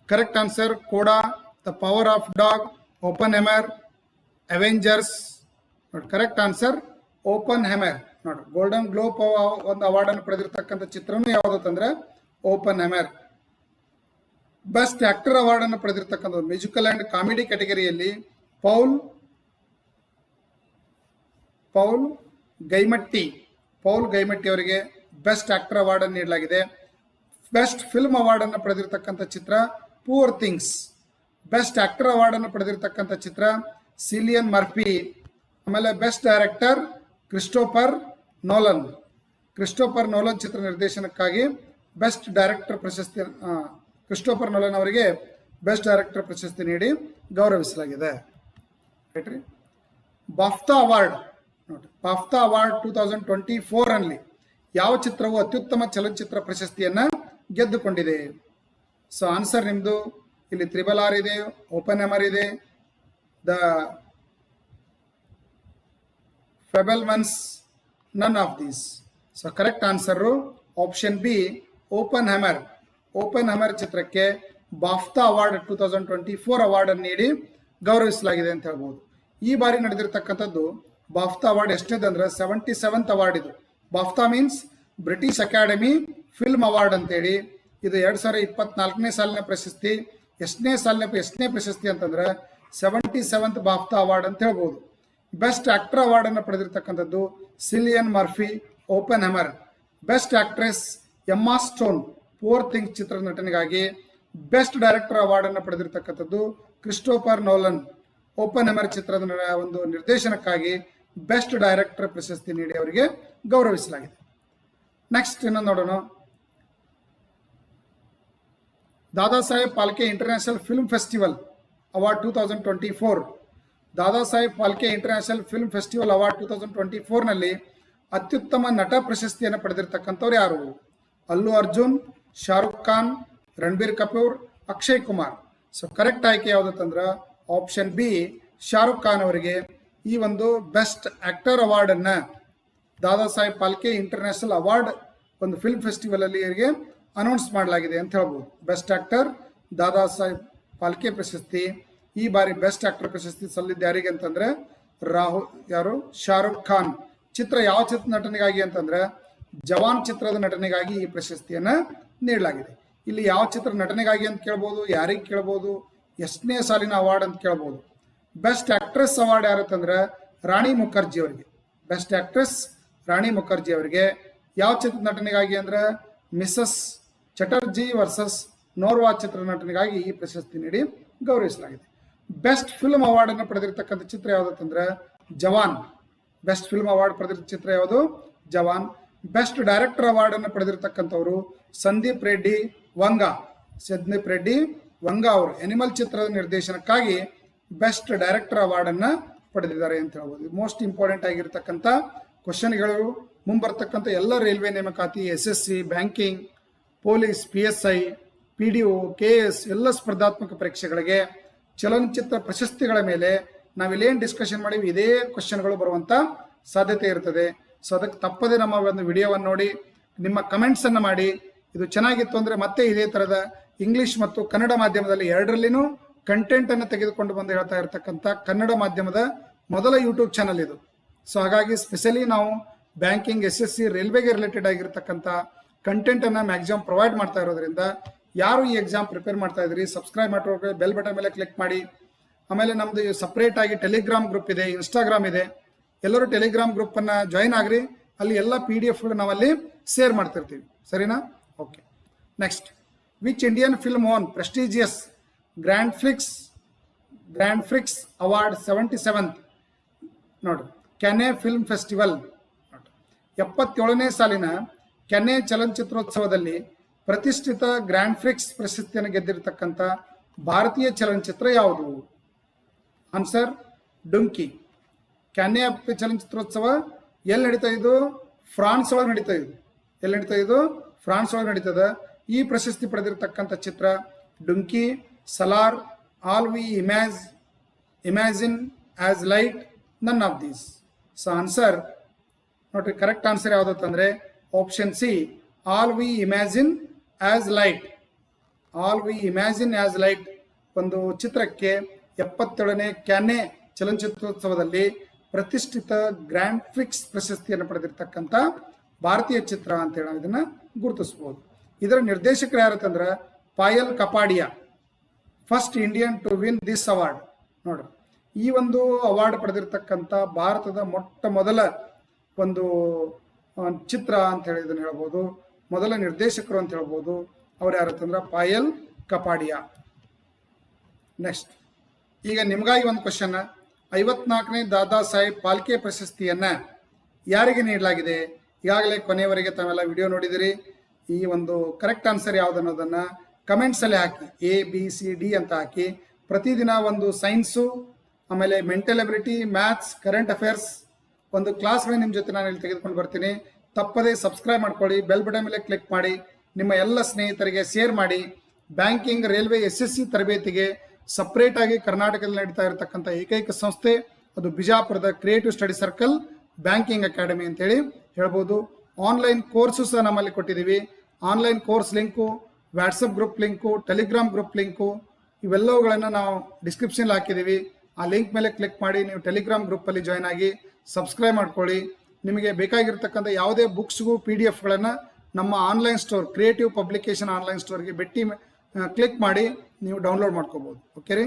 Correct answer CODA the power of dog Oppenheimer Avengers ನೋಡಿ ಕರೆಕ್ಟ್ ಆನ್ಸರ್ ಓಪನ್ ಹೆಮರ್ ನೋಡ್ರಿ ಗೋಲ್ಡನ್ ಗ್ಲೋಬ್ ಒಂದು ಅವಾರ್ಡನ್ನು ಪಡೆದಿರ್ತಕ್ಕಂಥ ಚಿತ್ರನೂ ಅಂತಂದ್ರೆ Oppenheimer best actor award ಅನ್ನು ಪಡೆದಿರ್ತಕ್ಕಂಥದ್ದು musical and comedy ಕ್ಯಾಟಗರಿಯಲ್ಲಿ Paul Paul Giamatti Paul Giamatti ಅವರಿಗೆ ಬೆಸ್ಟ್ ಆಕ್ಟರ್ ಅವಾರ್ಡ್ ಅನ್ನು ನೀಡಲಾಗಿದೆ. ಬೆಸ್ಟ್ ಫಿಲ್ಮ್ ಅವಾರ್ಡ್ ಅನ್ನು ಪಡೆದಿರತಕ್ಕಂಥ ಚಿತ್ರ poor things best actor award ಅನ್ನು ಪಡೆದಿರತಕ್ಕಂಥ ಚಿತ್ರ ಸಿಲಿಯನ್ ಮರ್ಫಿ ಆಮೇಲೆ best director Christopher Nolan. Christopher Nolan ಚಿತ್ರ ನಿರ್ದೇಶನಕ್ಕಾಗಿ ಬೆಸ್ಟ್ ಡೈರೆಕ್ಟರ್ ಪ್ರಶಸ್ತಿ ಕ್ರಿಸ್ಟೋಫರ್ ನೋಲನ್ ಅವರಿಗೆ ಬೆಸ್ಟ್ ಡೈರೆಕ್ಟರ್ ಪ್ರಶಸ್ತಿ ನೀಡಿ ಗೌರವಿಸಲಾಗಿದೆ. ಬಾಫ್ತಾ ಅವಾರ್ಡ್ ನೋಡಿ BAFTA award two thousand twenty ಫೋರಲ್ಲಿ ಯಾವ ಚಿತ್ರವು ಅತ್ಯುತ್ತಮ ಚಲನಚಿತ್ರ ಪ್ರಶಸ್ತಿಯನ್ನು ಗೆದ್ದುಕೊಂಡಿದೆ? ಸೊ ಆನ್ಸರ್ ನಿಮ್ಮದು ಇಲ್ಲಿ ತ್ರಿಬಲ್ ಆರ್ ಇದೆ ಓಪನ್ ಎಮರ್ ಇದೆ the Fabelmans none of these so correct answer option B Oppenheimer Oppenheimer ಚಿತ್ರಕ್ಕೆ BAFTA award two thousand twenty four ಅವಾರ್ಡನ್ನು ನೀಡಿ ಗೌರವಿಸಲಾಗಿದೆ ಅಂತ ಹೇಳ್ಬೋದು. ಈ ಬಾರಿ ನಡೆದಿರ್ತಕ್ಕಂಥದ್ದು ಬಾಫ್ತಾ ಅವಾರ್ಡ್ ಎಷ್ಟಿದೆ ಅಂದ್ರೆ ಸೆವೆಂಟಿ ಸೆವೆಂತ್ ಅವಾರ್ಡ್ ಇದು. BAFTA means British academy film award ಅಂತೇಳಿ. ಇದು ಎರಡು ಸಾವಿರ ಇಪ್ಪತ್ನಾಲ್ಕನೇ ಸಾಲಿನ ಪ್ರಶಸ್ತಿ, ಎಷ್ಟನೇ ಸಾಲಿನ ಎಷ್ಟನೇ ಪ್ರಶಸ್ತಿ ಅಂತಂದ್ರೆ ಸೆವೆಂಟಿ ಸೆವೆಂತ್ ಬಾಫ್ತಾ ಅವಾರ್ಡ್ ಅಂತ ಹೇಳ್ಬೋದು. ಬೆಸ್ಟ್ ಆಕ್ಟರ್ ಅವಾರ್ಡ್ ಅನ್ನು ಪಡೆದಿರ್ತಕ್ಕಂಥದ್ದು Cillian Murphy Oppenheimer best actress Emma Stone poor thing ಚಿತ್ರ ನಟನೆಗಾಗಿ ಬೆಸ್ಟ್ ಡೈರೆಕ್ಟರ್ ಅವಾರ್ಡ್ ಅನ್ನು ಪಡೆದಿರ್ತಕ್ಕಂಥದ್ದು ಕ್ರಿಸ್ಟೋಫರ್ ನೋಲನ್ ಓಪನ್ ಹೆಮರ್ ಚಿತ್ರದ ಒಂದು ನಿರ್ದೇಶನಕ್ಕಾಗಿ ಬೆಸ್ಟ್ ಡೈರೆಕ್ಟರ್ ಪ್ರಶಸ್ತಿ ನೀಡಿ ಅವರಿಗೆ ಗೌರವಿಸಲಾಗಿದೆ. ನೆಕ್ಸ್ಟ್ ಇನ್ನೊಂದು ನೋಡೋಣ. Dada Saheb Phalke international film festival award two thousand twenty four Dada Saheb Phalke international film festival award two thousand twenty ಫೋರ್ನಲ್ಲಿ ಅತ್ಯುತ್ತಮ ನಟ ಪ್ರಶಸ್ತಿಯನ್ನು ಪಡೆದಿರ್ತಕ್ಕಂಥವ್ರು ಯಾರು? ಅಲ್ಲು ಅರ್ಜುನ್, ಶಾರುಖ್ ಖಾನ್, ರಣಬೀರ್ ಕಪೂರ್, ಅಕ್ಷಯ್ ಕುಮಾರ್. ಸೊ ಕರೆಕ್ಟ್ ಆಯ್ಕೆ ಯಾವುದಂತಂದ್ರೆ ಆಪ್ಷನ್ ಬಿ ಶಾರುಖ್ ಖಾನ್ ಅವರಿಗೆ ಈ ಒಂದು ಬೆಸ್ಟ್ ಆಕ್ಟರ್ ಅವಾರ್ಡನ್ನು ದಾದಾ ಸಾಹೇಬ್ ಫಾಲ್ಕೆ ಇಂಟರ್ನ್ಯಾಷನಲ್ ಅವಾರ್ಡ್ ಒಂದು ಫಿಲ್ಮ್ ಫೆಸ್ಟಿವಲ್ ಅಲ್ಲಿ ಇವರಿಗೆ ಅನೌನ್ಸ್ ಮಾಡಲಾಗಿದೆ ಅಂತ ಹೇಳ್ಬೋದು. ಬೆಸ್ಟ್ ಆಕ್ಟರ್ ದಾದಾ ಸಾಹೇಬ್ ಫಾಲ್ಕೆ ಪ್ರಶಸ್ತಿ. ಈ ಬಾರಿ ಬೆಸ್ಟ್ ಆಕ್ಟರ್ ಪ್ರಶಸ್ತಿ ಸಲ್ಲಿದ್ದು ಯಾರಿಗೆ ಅಂತಂದ್ರೆ ರಾಹುಲ್ ಯಾರು? ಶಾರುಖ್ ಖಾನ್. ಚಿತ್ರ ಯಾವ ಚಿತ್ರ ನಟನೆಗಾಗಿ ಅಂತಂದ್ರೆ ಜವಾನ್ ಚಿತ್ರದ ನಟನೆಗಾಗಿ ಈ ಪ್ರಶಸ್ತಿಯನ್ನ ನೀಡಲಾಗಿದೆ. ಇಲ್ಲಿ ಯಾವ ಚಿತ್ರ ನಟನೆಗಾಗಿ ಅಂತ ಕೇಳ್ಬೋದು, ಯಾರಿಗೆ ಕೇಳ್ಬೋದು, ಎಷ್ಟನೇ ಸಾಲಿನ ಅವಾರ್ಡ್ ಅಂತ ಕೇಳ್ಬೋದು. ಬೆಸ್ಟ್ ಆಕ್ಟ್ರೆಸ್ ಅವಾರ್ಡ್ ಯಾರತ್ತಂದ್ರೆ ರಾಣಿ ಮುಖರ್ಜಿ ಅವರಿಗೆ. ಬೆಸ್ಟ್ ಆಕ್ಟ್ರೆಸ್ ರಾಣಿ ಮುಖರ್ಜಿ ಅವರಿಗೆ ಯಾವ ಚಿತ್ರ ನಟನೆಗಾಗಿ ಅಂದ್ರೆ ಮಿಸಸ್ ಚಟರ್ಜಿ ವರ್ಸಸ್ ನೋರ್ವಾ ಚಿತ್ರ ನಟನೆಗಾಗಿ ಈ ಪ್ರಶಸ್ತಿ ನೀಡಿ ಗೌರವಿಸಲಾಗಿದೆ. ಬೆಸ್ಟ್ ಫಿಲ್ಮ್ ಅವಾರ್ಡ್ ಅನ್ನು ಪಡೆದಿರತಕ್ಕಂಥ ಚಿತ್ರ ಯಾವುದಂತಂದ್ರೆ ಜವಾನ್. ಬೆಸ್ಟ್ ಫಿಲ್ಮ್ ಅವಾರ್ಡ್ ಪಡೆದಿರೋ ಚಿತ್ರ ಯಾವುದು? ಜವಾನ್. ಬೆಸ್ಟ್ ಡೈರೆಕ್ಟರ್ ಅವಾರ್ಡ್ ಅನ್ನು ಪಡೆದಿರತಕ್ಕಂಥವ್ರು ಸಂದೀಪ್ ರೆಡ್ಡಿ, ವಂಗ. ಸಂದೀಪ್ ರೆಡ್ಡಿ, ವಂಗ ಅವರು. ಎನಿಮಲ್ ಚಿತ್ರದ ನಿರ್ದೇಶನಕ್ಕಾಗಿ ಬೆಸ್ಟ್ ಡೈರೆಕ್ಟರ್ ಅವಾರ್ಡ್ ಅನ್ನ ಪಡೆದಿದ್ದಾರೆ ಅಂತ ಹೇಳ್ಬೋದು. ಮೋಸ್ಟ್ ಇಂಪಾರ್ಟೆಂಟ್ ಆಗಿರ್ತಕ್ಕಂಥ ಕ್ವಶನ್ಗಳು ಮುಂಬರ್ತಕ್ಕಂಥ ಎಲ್ಲ ರೈಲ್ವೆ ನೇಮಕಾತಿ S S C banking police P S I P D O K S ಎಲ್ಲ ಸ್ಪರ್ಧಾತ್ಮಕ ಪರೀಕ್ಷೆಗಳಿಗೆ ಚಲನಚಿತ್ರ ಪ್ರಶಸ್ತಿಗಳ ಮೇಲೆ ನಾವಿಲ್ಲೇನು ಡಿಸ್ಕಷನ್ ಮಾಡಿವಿ, ಇದೇ ಕ್ವಶನ್ಗಳು ಬರುವಂಥ ಸಾಧ್ಯತೆ ಇರ್ತದೆ. ಸೊ ಅದಕ್ಕೆ ತಪ್ಪದೆ ನಮ್ಮ ಒಂದು ವಿಡಿಯೋವನ್ನು ನೋಡಿ, ನಿಮ್ಮ ಕಮೆಂಟ್ಸನ್ನು ಮಾಡಿ, ಇದು ಚೆನ್ನಾಗಿತ್ತು ಅಂದರೆ ಮತ್ತೆ ಇದೇ ಥರದ ಇಂಗ್ಲಿಷ್ ಮತ್ತು ಕನ್ನಡ ಮಾಧ್ಯಮದಲ್ಲಿ ಎರಡರಲ್ಲಿನೂ ಕಂಟೆಂಟನ್ನು ತೆಗೆದುಕೊಂಡು ಬಂದು ಹೇಳ್ತಾ ಇರತಕ್ಕಂಥ ಕನ್ನಡ ಮಾಧ್ಯಮದ ಮೊದಲ ಯೂಟ್ಯೂಬ್ ಚಾನಲ್ ಇದು. ಸೊ ಹಾಗಾಗಿ ಸ್ಪೆಷಲಿ ನಾವು ಬ್ಯಾಂಕಿಂಗ್ ಎಸ್ ಎಸ್ ಸಿ ರೈಲ್ವೆಗೆ ರಿಲೇಟೆಡ್ ಆಗಿರ್ತಕ್ಕಂಥ ಕಂಟೆಂಟನ್ನು ಮ್ಯಾಕ್ಸಿಮಮ್ ಪ್ರೊವೈಡ್ ಮಾಡ್ತಾ ಇರೋದ್ರಿಂದ ಯಾರು ಈ ಎಕ್ಸಾಮ್ ಪ್ರಿಪೇರ್ ಮಾಡ್ತಾ ಇದ್ರಿ ಸಬ್ಸ್ಕ್ರೈಬ್ ಮಾಡ್ಕೊಂಡು ಬೆಲ್ ಬಟನ್ ಮೇಲೆ ಕ್ಲಿಕ್ ಮಾಡಿ. ಆಮೇಲೆ ನಮ್ದು ಸಪ್ರೇಟ್ ಆಗಿ ಟೆಲಿಗ್ರಾಮ್ ಗ್ರೂಪ್ ಇದೆ ಇನ್ಸ್ಟಾಗ್ರಾಮ್ ಇದೆ. ಎಲ್ಲರೂ ಟೆಲಿಗ್ರಾಮ್ ಗ್ರೂಪನ್ನು ಜಾಯಿನ್ ಆಗ್ರಿ. ಅಲ್ಲಿ ಎಲ್ಲ ಪಿ ಡಿ ಎಫ್ಗಳು ನಾವಲ್ಲಿ ಶೇರ್ ಮಾಡ್ತಿರ್ತೀವಿ. ಸರಿನಾ? Okay next which Indian film won prestigious grand prix grand prix award seventy seventh ನೋಡು ಕೆನೆ ಫಿಲ್ಮ್ ಫೆಸ್ಟಿವಲ್. ಎಪ್ಪತ್ತೇಳನೇ ಸಾಲಿನ ಕೆನೆ ಚಲನಚಿತ್ರೋತ್ಸವದಲ್ಲಿ ಪ್ರತಿಷ್ಠಿತ ಗ್ರ್ಯಾಂಡ್ ಫ್ರಿಕ್ಸ್ ಪ್ರಶಸ್ತಿಯನ್ನು ಗೆದ್ದಿರತಕ್ಕಂಥ ಭಾರತೀಯ ಚಲನಚಿತ್ರ ಯಾವುದು? ಆನ್ಸರ್ ಡುಂಕಿ ಕ್ಯಾನೆ ಚಲನಚಿತ್ರೋತ್ಸವ ಎಲ್ಲಿ ನಡೀತಾ ಇದು ಫ್ರಾನ್ಸ್ ಒಳಗೆ ನಡೀತಾ ಇದು ಎಲ್ಲಿ ನಡೀತಾ ಇದು ಫ್ರಾನ್ಸ್ ಒಳಗೆ ನಡೀತದ. ಈ ಪ್ರಶಸ್ತಿ ಪಡೆದಿರತಕ್ಕಂಥ ಚಿತ್ರ Dunki Salaar all we imagine imagine as light none of these so answer ನೋಡ್ರಿ correct answer ಯಾವುದಂತಂದ್ರೆ option C all we imagine as light all we imagine as light ಒಂದು ಚಿತ್ರಕ್ಕೆ ಎಪ್ಪತ್ತೇಳನೇ ಕ್ಯಾನೆ ಚಲನಚಿತ್ರೋತ್ಸವದಲ್ಲಿ ಪ್ರತಿಷ್ಠಿತ ಗ್ರ್ಯಾಂಡ್ ಫಿಕ್ಸ್ ಪ್ರಶಸ್ತಿಯನ್ನು ಪಡೆದಿರ್ತಕ್ಕಂಥ ಭಾರತೀಯ ಚಿತ್ರ ಅಂತ ಹೇಳಿ ಇದನ್ನ ಗುರುತಿಸಬಹುದು ಇದರ ನಿರ್ದೇಶಕರು ಯಾರತ್ತಂದ್ರೆ Payal Kapadia. First Indian to win this award ನೋಡ್ರಿ. ಈ ಒಂದು ಅವಾರ್ಡ್ ಪಡೆದಿರ್ತಕ್ಕಂಥ ಭಾರತದ ಮೊಟ್ಟ ಮೊದಲ ಒಂದು ಚಿತ್ರ ಅಂತ ಹೇಳಿ ಇದನ್ನ ಹೇಳ್ಬೋದು. ಮೊದಲ ನಿರ್ದೇಶಕರು ಅಂತ ಹೇಳ್ಬೋದು, ಅವ್ರು ಯಾರಂತಂದ್ರೆ ಪಾಯಲ್ ಕಪಾಡಿಯಾ. ನೆಕ್ಸ್ಟ್ ಈಗ ನಿಮಗಾಗಿ ಒಂದು ಕ್ವಶನ್ ಐವತ್ನಾಲ್ಕನೇ ದಾದಾ ಸಾಹೇಬ್ ಪಾಲ್ಕೆ ಪ್ರಶಸ್ತಿಯನ್ನ ಯಾರಿಗೆ ನೀಡಲಾಗಿದೆ? ಈಗಾಗಲೇ ಕೊನೆಯವರೆಗೆ ತಾವೆಲ್ಲ ವಿಡಿಯೋ ನೋಡಿದಿರಿ. ಈ ಒಂದು ಕರೆಕ್ಟ್ ಆನ್ಸರ್ ಯಾವ್ದು ಅನ್ನೋದನ್ನ ಕಮೆಂಟ್ಸ್ ಅಲ್ಲಿ ಹಾಕಿ ಎ ಬಿ ಸಿ ಡಿ ಅಂತ ಹಾಕಿ. ಪ್ರತಿದಿನ ಒಂದು ಸೈನ್ಸು ಆಮೇಲೆ mental ability maths current affairs ಒಂದು ಕ್ಲಾಸ್ಗಳನ್ನ ನಿಮ್ಮ ಜೊತೆ ನಾನು ಇಲ್ಲಿ ತೆಗೆದುಕೊಂಡು ಬರ್ತೀನಿ. ತಪ್ಪದೇ ಸಬ್ಸ್ಕ್ರೈಬ್ ಮಾಡ್ಕೊಳ್ಳಿ ಬೆಲ್ ಬಟನ್ ಮೇಲೆ ಕ್ಲಿಕ್ ಮಾಡಿ, ನಿಮ್ಮ ಎಲ್ಲ ಸ್ನೇಹಿತರಿಗೆ ಶೇರ್ ಮಾಡಿ. Banking railway S S C ತರಬೇತಿಗೆ ಸಪ್ರೇಟ್ ಆಗಿ ಕರ್ನಾಟಕದಲ್ಲಿ ನಡೀತಾ ಇರತಕ್ಕಂಥ ಏಕೈಕ ಸಂಸ್ಥೆ, ಅದು ಬಿಜಾಪುರದ creative study circle banking academy ಅಂತೇಳಿ ಹೇಳ್ಬೋದು. ಆನ್ಲೈನ್ ಕೋರ್ಸು ಸಹ ನಮ್ಮಲ್ಲಿ ಕೊಟ್ಟಿದ್ದೀವಿ. Online course link WhatsApp group link Telegram group link ಇವೆಲ್ಲವುಗಳನ್ನು ನಾವು ಡಿಸ್ಕ್ರಿಪ್ಷನ್ ಹಾಕಿದ್ದೀವಿ. ಆ ಲಿಂಕ್ ಮೇಲೆ ಕ್ಲಿಕ್ ಮಾಡಿ, ನೀವು ಟೆಲಿಗ್ರಾಮ್ ಗ್ರೂಪಲ್ಲಿ ಜಾಯ್ನ್ ಆಗಿ ಸಬ್ಸ್ಕ್ರೈಬ್ ಮಾಡ್ಕೊಳ್ಳಿ. ನಿಮಗೆ ಬೇಕಾಗಿರ್ತಕ್ಕಂಥ ಯಾವುದೇ ಬುಕ್ಸ್ಗೂ ಪಿ ಡಿ ಎಫ್ಗಳನ್ನು ನಮ್ಮ online store, creative publication online ಸ್ಟೋರ್ಗೆ ಭೇಟಿ ಕ್ಲಿಕ್ ಮಾಡಿ ನೀವು ಡೌನ್ಲೋಡ್ ಮಾಡ್ಕೋಬೋದು. ಓಕೆ ರೀ?